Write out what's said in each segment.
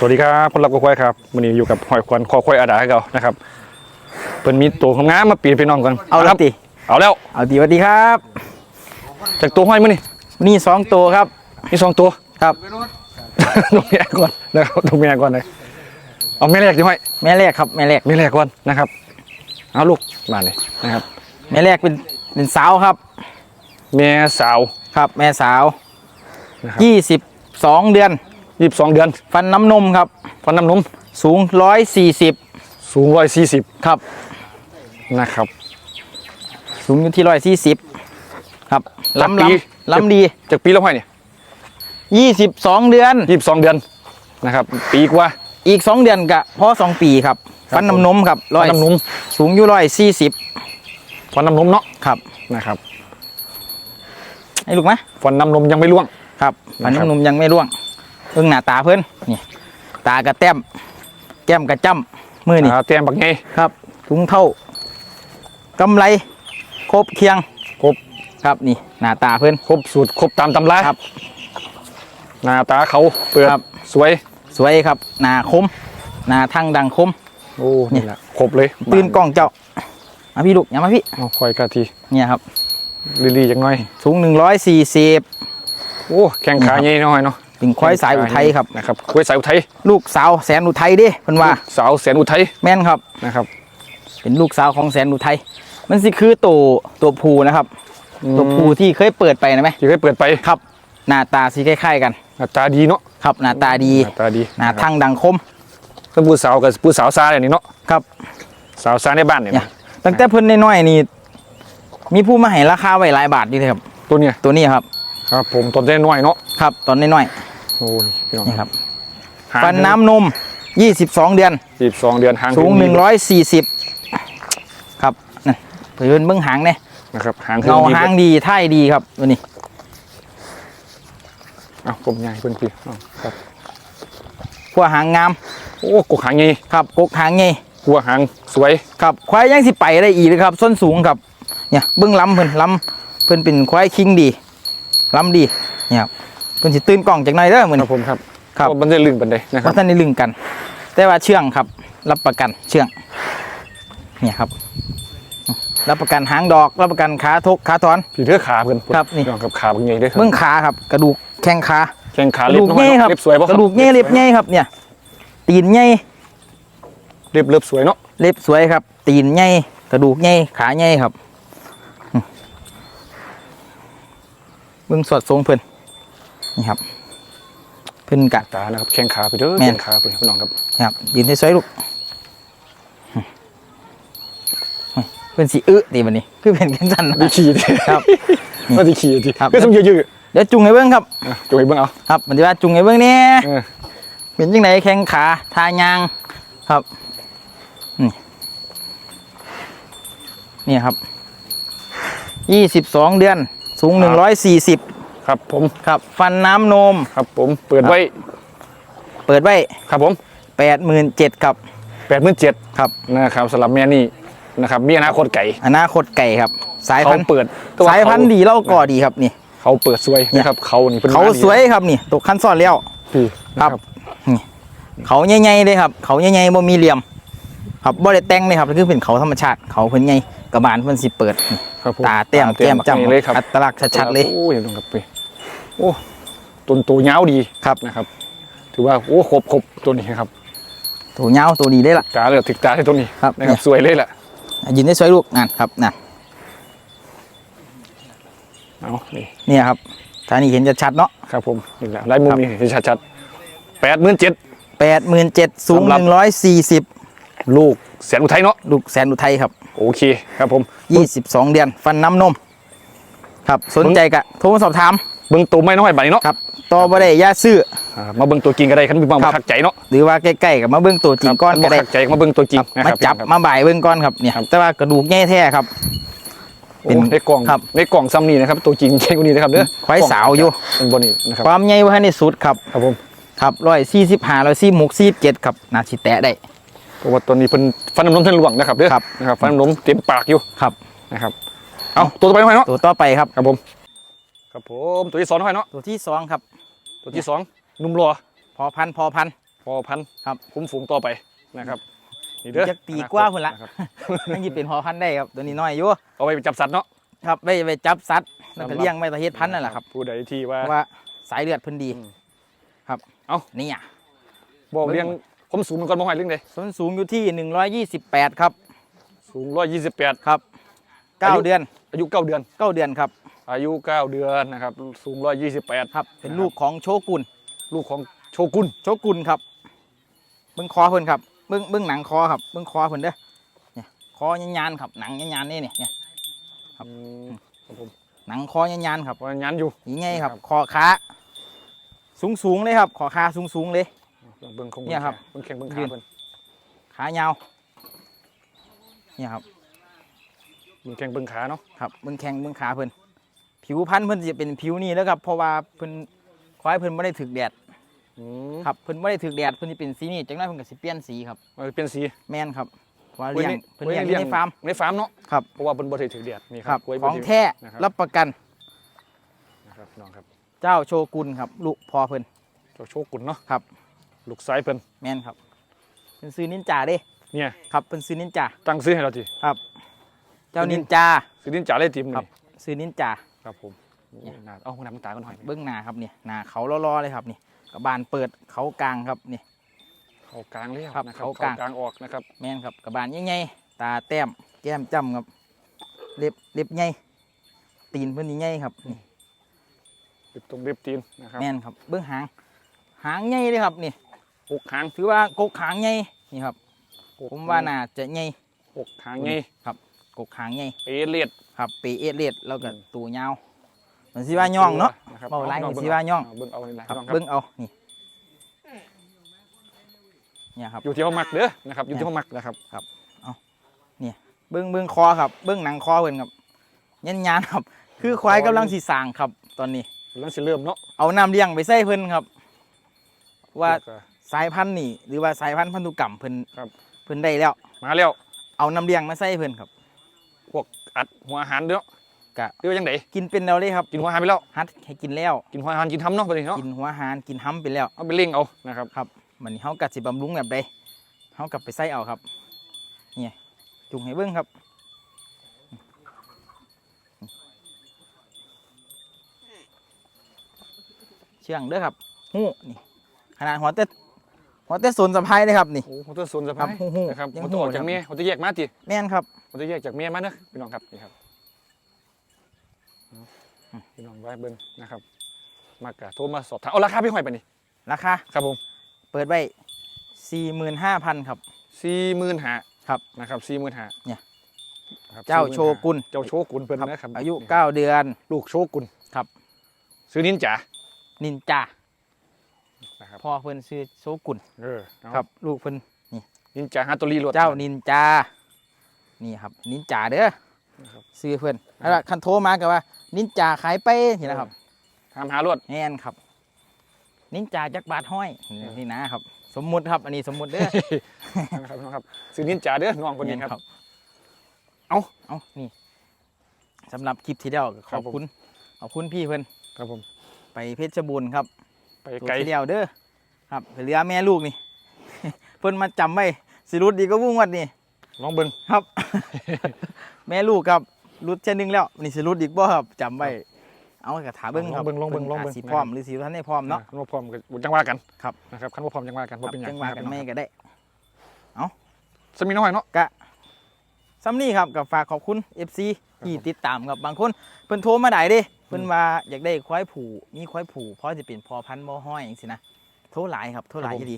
สวัสดีครับคนรับกควายครับวันนี้อยู่กับหอยควันคอควายอาดาให้เรานะครับเพิ่นมีตัวงามๆมาปีนพี่น้องกันเอาคแล้รัวติเอาแล้วเอาดีสวัสดีครับ จากตัวห้อยมั้นี่นี่สองตัวครับมีสองตัวครับตรงแม่ก่อนนะครับตรงแม่ก่อนเลยเอาแม่แรกดิห้อยแม่แรกครับแม่แรกแม่แรกก่อนนะครับ เอาลูกมาเลยนะครับ แม่แรกเป็นเป็นสาวครับ แม่สาวครับ แม่สาวนะครับยี่สิบสองเดือน ยี่สิบสองเดือน ฟันน้ำนมครับ ฟันน้ำนม สูงร้อยสี่สิบสูงร้อยสี่สิบครับ นะครับ สูงอยู่ที่ร้อยสี่สิบครับจากลำปีลำลำดีจากปีแล้วห้อยเนี่ยยี่สิบสองเดือน ยี่สิบสองเดือนนะครับ ปีกว่า อีกสองเดือนกะพอสองปีครับ ครับฟันน้ำนมครับฟัร้อนยน้ำนม สูงอยู่ร้อยสี่สิบฟันน้ำนมเนาะครับ นะครับให้ลูกไหมฟันน้ำนมยังไม่ร่วง ครับฟันนะครับน้ำนมยังไม่ร่วง เพิ่งหน้าตาเพิ่นนี่ตากระแต้มแก้มกระจ้ำมือนี่อ่าเตรียมบักไงครับถุงเท่ากำไรครบเคียงครบครับนี่หน้าตาเพื่อนครบสูตรครบตามตำราครับ หน้าตาเขาเปิดครับสวยสวยครับหน้าคมหน้าทั้งดังคมโอ้นี่แหละครบเลยตื่นกล้องเจ้ามาพี่ลูกอย่ามาพี่เอาคอยกะทีเนี่ยครับลีๆจังหน่อยสูง140โอ้แข้งขาใหญ่หน่อยเนาะ เป็นควายสายอุทัยครับนะครับควายสายอุทัยลูกสาวแสนอุทัยเด้เพิ่นว่าลูกสาวแสนอุทัยแม่นครับนะครับ เป็นลูกสาวของแสนอุทัยมันสิคือตัวตัวผูนะครับ ตัวผูที่เคยเปิดไปนะไหมที่เคยเปิดไปครับหน้าตาสิคล้ายๆกันหน้าตาดีเนาะครับหน้าตาดีหน้าตาดีหน้าทั้งดังคมก็ผู้สาวกับผู้สาวซาเนี่ยนี่เนาะครับ สาวซาในบ้านเนี่ยเนี่ยตั้งแต่เพิ่นน้อยๆนี่มีผู้มาให้ราคาไว้หลายบาทอยู่เลยครับ ตัวเนี้ยตัวนี้ครับ ครับ ผมตอนได้น้อยเนาะครับ ตอนน้อย โอ้ยพี่น้องๆนี่ครับหางฟันน้ำนม 22 เดือนสิบสองเดือนหางสูงดี140 ครับนั่นเพิ่นเบิ่งหางเนี่ยนะครับหางเงาดีหางดีท่ายดีครับตัวนี้เอาผมใหญ่เพื่อนพี่เอาครับขั้วหางงาม โอ้กกหางใหญ่ครับกกหางไงกัวหางสวยครับควายยังสิไปได้อีกเลยครับ ส้นสูงครับ เนี่ยเบิ่งลำเพิ่นลำเพิ่นเป็นควายคิงดีลำดีเนี่ยครับ เพิ่นสิตื่นกล้องจากหน่อยเด้อมื้อครันี้ บผมครับครับเพาะมันจะลึงปันใดนะคเพรับราะท่านได้ลึงกัน แต่ว่าเชื่องครับ รับประกันเชื่อง เนี่ยครับ รับประกันหางดอก รับประกันขาทกขาถอน ผีเทือกขาเพื่อนครับนี่พี่องกับขาเป็นไงด้วยครับเบื้องขาครับ กระดูกแข้งขาแข้งขากระเล็บดูกน้อยเง่เนาะครับเล็บสวยป่ะกระดูกเง่เล็บเง่ครับ เนี่ย ตีนเง่เล็บเล็บสวยเนาะเล็บสวยครับ ตีนเง่กระดูกเง่ขาเง่ครับอืมเบื้องสดทรงเพิ่น นี่ครับเพิ่นกะตานะครับแข้งขาไปเด้อแม่นแข้งขาไปพี่น้องครับครับ ยืนให้สวยลูกอืมเพิ่นสีอึตีบันนี้คือเป็นกันสันดีนะขี่ดิครับก็ดีขี่ดิครับก็ต้องยืดยืดเดี๋ยวจุงให้เบิ้งครับๆอะจุยเบิ่งเอาครับมันจะว่าจุงให้เบิ้งเนี่ยเออเป็นจังไหนแข้งขาทายางครับนี่นี่ครับยี่สิบสองเดือนสูงหนึ่งร้อยสี่สิบ ครับผมครับฟันน้ำนมครับผมเปิดไว้ เปิดไว้ครับผมแปดหมื่นเจ็ดครับแปดหมื่นเจ็ดครับนะครับสำหรับแม่นี่นะครับมีอนาคตไก่อนาคตไก่ครับ สายเขาพันธุ์เปิดแต่ว่สายพันธุ์เขดีเล่าก่อดีครับนี่ เขาเปิดสวยนะครับเขานี่เป็นเขาม้ดีสวยครับนี่ตกขั้นซ่อนแล้วพี่นะครับนี่เขาใหญ่ๆเลยครับ เขาใหญ่ๆบ่มีเหลี่ยม ครับบ่ได้แต่งเลยครับคือเป็นเขาธรรมชาติ เขาเพิ่นใหญ่กระบาลเพิ่นสิเปิดนี่ครับผมตาเต้มตแก้มบักจ้ำนี่เลยครับอัตลักษณ์ชัดๆเลยโอ้ยตรงกับพี่ โอ้ต้นตัวยาวดีครับนะครับ ถือว่าโอ้ครบครบตัวนี้ครับตัวยาวตัวดีเลยล่ะตาเลยถึกตาที่ตัวนี้ครับนะครับเนี่ยสวยเลยแหละยืนได้สวยลูกนั่นครับนั่นเอานี่เนี่ยครับถ้านี่เห็นจะชัดเนาะครับผมนี่แหละลายมุมนี่เห็นชัดๆแปดหมื่นเจ็ด87,000สูงสำหรับ140ลูกแสนอุทัยเนาะลูกแสนอุทัยครับโอเคครับผม22เดือนฟันน้ำนม ครับสนใจกะโทรมาสอบถาม เบิ้งตัวไม่น้อยบัดนี้เนาะครับต่อบ่ได้อย่าซื้ออ่ามาเบิ้งตัวจริงก็ได้คันมีความครับคักใจเนาะหรือว่าใกล้ๆกับมาเบิ่งตัวจริงก้อนคัก็บ่ได้คักใจก็มาเบิ้งตัวจริงนะคมารับจับครับมาบ่ายเบิ่งก้อนครับเนี่ยครับแต่ว่ากระดูกแง่แท้ครับ เป็โอ้นในกล่องครับ ในกล่องซ้ำนี่นะครับตัวจริงใช่กว่านี้นะครับเด้อควายสาวอยู่ เป็นบนนี้นะครับความใหญ่ว่าในสุดครับครับผมครับร้อยสี่สิบห้าร้อยสี่หกสี่เจ็ดครับนาสิแตะได้ เพราะว่าตัวนี้เป็นฟันน้ำนมเส้นหลวงนะครับเด้อครับ นะครับฟันน้ำนมเต็มปากอยู่ครับนะครับเอาตัวต่อไปหน่อยเนาะตัวต่อไปครับครับผม ครับผมตัวที่สองหน่อยเนาะตัวที่สองครับ ตัวที่สองหนุ่มรอพอพันธุ์พอพันธุ์พอพันธุ์ครับคุ้มฝูงต่อไปนะครับนี่เด้อจักปีกว่าพุ่นละนะครับยังสิเป็นพอพันธุ์ได้ครับตัวนี้น้อยอยู่เอาไปจับสัตว์เนาะครับไปไปจับสัตว์แล้วก็สำหรับเลี้ยงไว้แตะเฮ็ดพันธุ์นั่นแหละครับผู้ใดที่ว่าเพราะว่าสายเลือดเพิ่นดีอืมครับ เอ้านี่อะบอกเลี้ยงผมสูงมันก่อนบ่ห้อยเรื่องใดส้นสูงอยู่ที่128ครับ สูง128ครับอายุ9เดือน อายุ9เดือน9เดือนครับ อายุ 9 เดือนนะครับสูง 128 ครับ เป็นลูกของโชกุนลูกของโชกุนโชกุนครับเบิ้งคอเพิ่นครับเบิ้งเบิ้งหนังคอครับเบิ้งคอเพิ่นเด้อเนี่ยคอยานๆครับหนังยานๆนี่เนี่ยเนี่ยครับอืมครับผมหนังคอยานๆครับว่ายันอยู่ยังไงครับครับคอขาสูงสูงๆเลยครับคอขาสูงสูงๆเลยเบิ่งของเนี่ยครับเบิ่งแข้งเบิ่งยืขานเพิ่นขายาวเนี่ยครับเบิ่งแข้งเบิ่งขาเนาะครับเบิ้งแข้งเบิ้งขาเพิ่น ผิวพันธุ์เพิ่นจะเป็นผิวนี่แล้วครับเพราะว่าเพิ่นควายเพิ่นไม่ได้ถึกแดดอืมครับเพิ่นไม่ได้ถึกแดดเพิ่นจะเป็นสีนี่จังนั้นเพิ่นก็สิเปลี่ยนสีครับมันเป็นสีแม่นครับเพราะว่าเลี้ยงไว้เพิ่นเลี้ยงอยู่ในฟาร์มในฟาร์มเนาะครับเพราะว่าเพิ่นบ่ได้ถือแดดนี่คครัรับบกล้วยขบ่องถืแท้นะครับรับประกันนะครับพี่น้องครับ เจ้าโชกุนครับลูกพอเพิ่นเจ้าโชกุนเนาะครับ ลูกซ้ายเพิ่นแม่นครับเป็นซื้อนินจาเด้เนี่ยครับเป็นซื้อนินจาตั้งซื้อให้เราทีครับ เจ้าซื้อนินินนจาซื้อดินจ่าเลยทีมครับนี่ซื้อนินจา ครับผมนี่น่าเอาหัวหน้ามันตากันหน่อยเบื้องหน้าครับเนี่ยหน้าเขาล้อๆเลยครับนี่กระบานเปิดเขากลางครับนี่ เข้ากลางแล้วครับนะครับเข้ากลางเข้ากลางออกนะครับ แม่นครับกระบานใหญ่ๆตาแต้มแก้มจ้ำครับเล็บเล็บใหญ่ตีนเพิ่นนี่ใหญ่ครับนี่ริบตรงริบตีนนะครับแม่นครับเบื้องหาง หางใหญ่เลยครับนี่หกหางถือว่ากกหางใหญ่นี่ครับผมว่าน่าจะใหญ่หกหางไงครับ กกหางใหญ่เอเลียดครับปีเอดเลียดแล้วก็อืมตัวยาวมันสิว่าย่องเนาะนะครับเบาหลายพี่น้สิว่าย่องเบิ่งเอานี่แหละครับพี่น้องครับเบิ้งเอานี่เนี่ยครับอยู่ที่ห้องมักเด้อนะครับอยู่ที่ห้องมักนะครับเบิ้งเบิ้งคอครับ เบิ้งหนังคอเพิ่นครับยันยานๆครับ คือควายกำลังสีสร้างครับ ตอนนี้เรื่องสิเริ่มเนาะเอาน้ำเลี้ยงไปใส่เพิ่นครับ ว่าแล้วก็สายพันธุ์นี่ หรือว่าสายพันธุ์พันธุกรรมเพิ่นครับเพิ่นได้แล้ว มาแล้ว เอาน้ำเลี้ยงมาใส่เพิ่นครับ พวกอัดหัวอาหารเด้อกะเรียกว่าจังไดกินเป็นแล้วเลยครับกินหัวอาหารไปแล้วฮัดให้กินแล้ว กินหัวอาหารกินทำเนาะประเด็นเนาะกินหัวหารกินห้ำไปแล้วเอาไปเล่งเอานะครับครับมันนี้เฮากัดสิบำรุงแบบใดเฮากลับไปใส่เอาครับนี่จุงให้เบิ้งครับเชื่องเด้อครับหู้นี่ขนาดหัวเต้หัวเต้สนสะพายเลยครับนี่โอ้โหตัวส่วนสะครัพาบยหู้ๆนะครับยังเขาต้องออกหู้จากครับเมียเขาจะแยกมาติแม่นครับ เขาจะแยกจากเมียมาเนอะพี่น้องครับนี่ครับเอาพี่น้องไว้เบิ้งนะครับ มากะโทรมาสอบถามเอาราคาพี่หอยไปนี่ราคาครับผมเปิดไว้สี่หมื่นห้าพันครับสี่หมื่นห้าครับนะครับสี่หมื่นห้าเนี่ยครับเจ้า45,000โชกุนเจ้าโชกุนเพิ่นครับนะครับอายุนี่เก้าเดือน ลูกโชกุนครับ ซื้อนินจ๋านินจานะครับพ่อเพิ่นชื่อโซกุนเออเอาครับลูกเพิ่นนินจ๋าฮาโตรีรวดเจ้านินจา นี่ครับนินจาเด้อนะครับซื้อเพื่อนแล้วคันโทรมากับว่า นินจาขายไปนี่นะครับทำหารวดแน่นครับ นินจาจักบาทห้อยนี่นะครับ สมมุติครับ อันนี้สมมุติเด้อนะครับพี่น้องครับซื้อนินจ๋าเด้อน้องคนนี้แม่ครับ เอาเอานี่สำหรับคลิปที่แล้วก็ขครัอบบผมคุณขอบคุณพี่เพื่อนครับผม ไปเพชรบูรณ์ครับ ไปตัวไกลที่แล้วเด้อครับไปเรือแม่ลูกนี่ เพิ่นมาจำไว้สิรุดดีก็วุ่งวัดนี่ ลองเบิ้งครับ แม่ลูกครับรุดเช่นนึงแล้วนี่สิรุดอีกบ่ครับจำไว้เอากระถาเบิ้งครับลองเบิ่งลองเบิ่งลองเบิ่งพิ่นอาจสิพร้อมหรือสิท่านได้พร้อมเนาะคันว่าพร้อมก็จังว่ากันครับนะครับคันว่าพร้อมจังว่ากันคว่ารับเป็นหยังจังว่ากันนะครับไม่ก็ได้สมีน้อยเนาะซ้ำนี่ครับกับฝากขอบคุณ FC ที่ติดตามครับบางคนเพิ่นโทรมาได้เด้เพิ่นว่าอยากได้ควายผูมีควายผูเพราะจะเป็นพอพันธุ์บ่ห้อยจังซี่นะโทรหลายครับโทรหลายอีหลี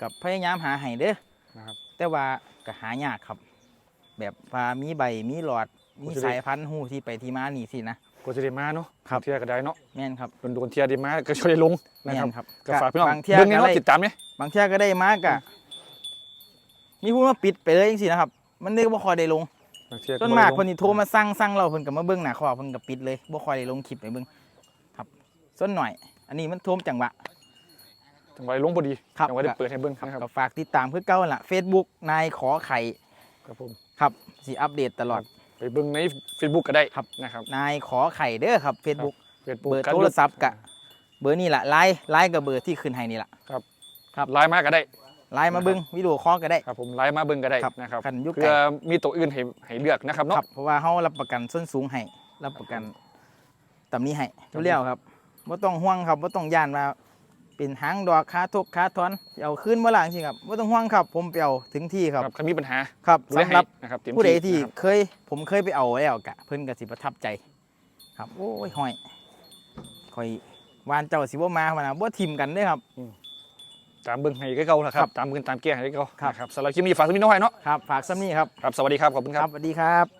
กับพยายามหาให้เด้อนะครับแต่ว่า ก็หายากครับ แบบว่ามีใบมีหลอดมีโอ้สิได้สายพันธุ์หูที่ไปที่มานี่สินะก็จะได้มาเนาะครับเทียก็ได้เนาะแม่นครับโดนโดนเทียได้มาก็ช่วยได้ลงนะแม่ครับนครับก็ฝากพี่น้องบางเที่ยเบิ่งในก็เนาะได้ติดตามเนี่ยบางเที่ยก็ได้มากะมีพูดว่าปิดไปเลยจังซี่นะครับ มันได้บ่ค่อยได้ลงบางเทียส่วนมากคนที่โทรมาสั่งสั่งเราเพิ่นก็มาเบิ่งหน้าคอเพิ่นก็ปิดเลยบ่ค่อยได้ลงคลิปให้เบิ่งครับส่วนหน่อย อันนี้มันโทมจังหวะ จังหวะลงพอดีครับจังหวะได้เปิดให้เบิ่งนะครับก็ฝากติดตามคือเก่าหั่นล่ะ Facebook นายขอไข่ครับผมครับสิอัปเดตตลอดไปเบิ่งใน Facebook ก็ได้ครับนะครับนายขอไข่เด้อครับ Facebook Facebook เบอร์กันโทรศัพท์กะเบอร์นี่ล่ะไลน์ไลน์กับเบอร์ที่ขึ้นให้นี่ล่ะครับคครับไลน์มาก็ได้ไลน์มาเบิ่งวิดีโอคอลก็ได้ครับผมไลน์มาเบิ่งก็ได้ครับนะครับคันยุคไก่เพื่อมีตัวอื่นให้ให้เลือกนะครับคเนาะรับเพราะว่าเฮารับประกันส้นสูงให้รับประกันตำนี้ให้เรียวๆครับบ่ต้องห่วงครับบ่ต้องย่านว่า เป็นหางดอกขาทกขาทอนเอาขึ้นเมื่อหลังสิครับบ่ต้องห่วงครับ ผมไปเอาถึงที่ครับครับใครมีปัญหาครับดูแลสำหรับให้นะครับเต็มผู้ใดที่นะครับเคยผมเคยไปเอาแล้วกะเพิ่นก็สิประทับใจ ครับโอ้ยห้อยคอยวานเจ้าสิบ่มาพะนะบ่ทิมกันเด้อครับตามเบิ่งให้ก็เก่าละคครัรับบตามเบิ่งตามแก้ให้ก็เก่าครับนะครับสำหรับคลิปนี้ฝากสมิธน้อยเนาะครับฝากซ้ำนี่ครับครับสวัสดีครับขอบคุณคครัรับบสวัสดีครับ